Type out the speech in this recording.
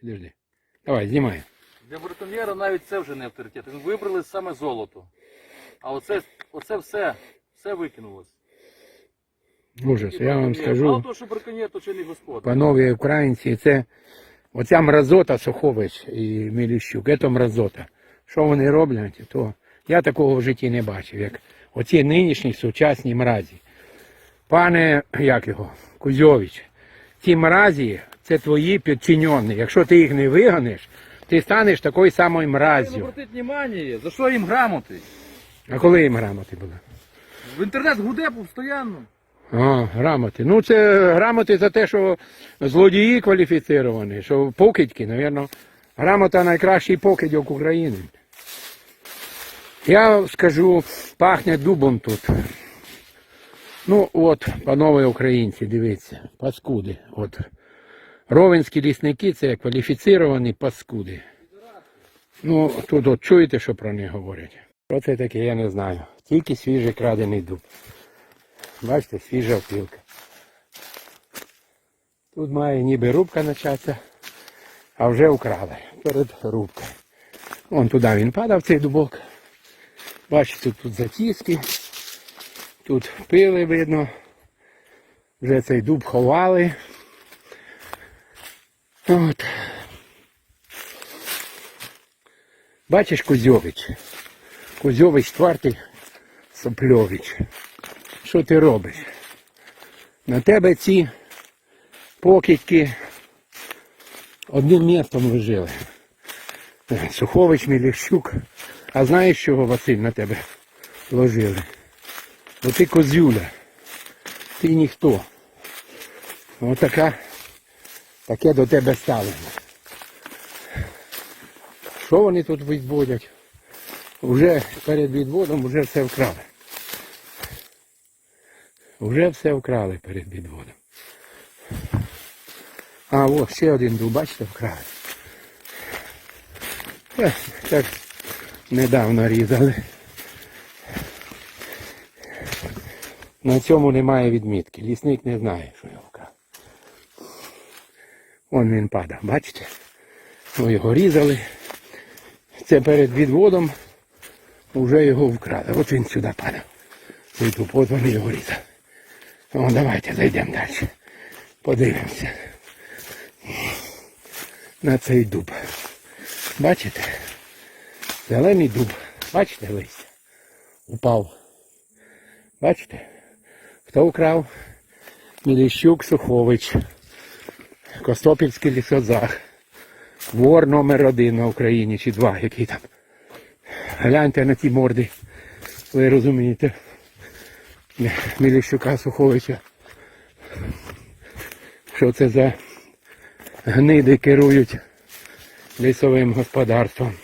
Підожди. Давай, знімай. Для браконьєра навіть це вже не авторитет. Він вибрали саме золото. А оце, оце все, все викинулось. Ужас, я вам скажу. Мало того, що браконьєр, то чи не господар. Панове українці, це оця мразота Сухович і Міліщук, це мразота. Що вони роблять, то я такого в житті не бачив, як оці нинішні сучасні мразі. Пане, як його, Кузьович, ці мразі це твої підчинені. Якщо ти їх не вигониш, ти станеш такою самою мразю. обратити увагу, за що їм грамоти? А коли їм грамоти були? В інтернет гуде постійно. А, грамоти. Ну це грамоти за те, що злодії кваліфіціровані, що покидьки, напевно. Грамота найкращий покидьок України. Я скажу, пахне дубом тут. Ну от, панове українці, дивіться, паскуди. От. Ровенські лісники це кваліфіціровані паскуди. Ну, тут от чуєте, що про них говорять? Що це таке, я не знаю. Тільки свіжий крадений дуб. Бачите, свіжа опілка. Тут має ніби рубка початися, а вже украли перед рубкою. Вон туди він падав, цей дубок. Бачите, тут затіски. Тут пили видно. Вже цей дуб ховали. От. Бачиш Кузьович? Кузьович твартий Сопльович. Що ти робиш? На тебе ці покидьки одним містом лежали. Сухович, Міліщук. А знаєш, чого Василь на тебе ложили? Бо ти козюля. Ти ніхто. Отака, таке до тебе ставлено. Що вони тут відводять? Уже перед відводом вже все вкрали. Вже все вкрали перед відводом. А, ось ще один дуб, бачите, вкрали. Е, Так недавно різали. На цьому немає відмітки. Лісник не знає, що його. Вон він падав, бачите? Ми його різали. Це перед відводом вже його вкрали. От він сюди падав. Дуб, от вони його різали. О, давайте зайдемо далі. Подивимося на цей дуб. Бачите? Зелений дуб. Бачите листя? Упав. Бачите? Хто вкрав? Міліщук Сухович. Костопільський лісозах. Вор номер один на Україні чи два, який там. Гляньте на ті морди. Ви розумієте. Міліщука Суховича. Що це за гниди керують лісовим господарством.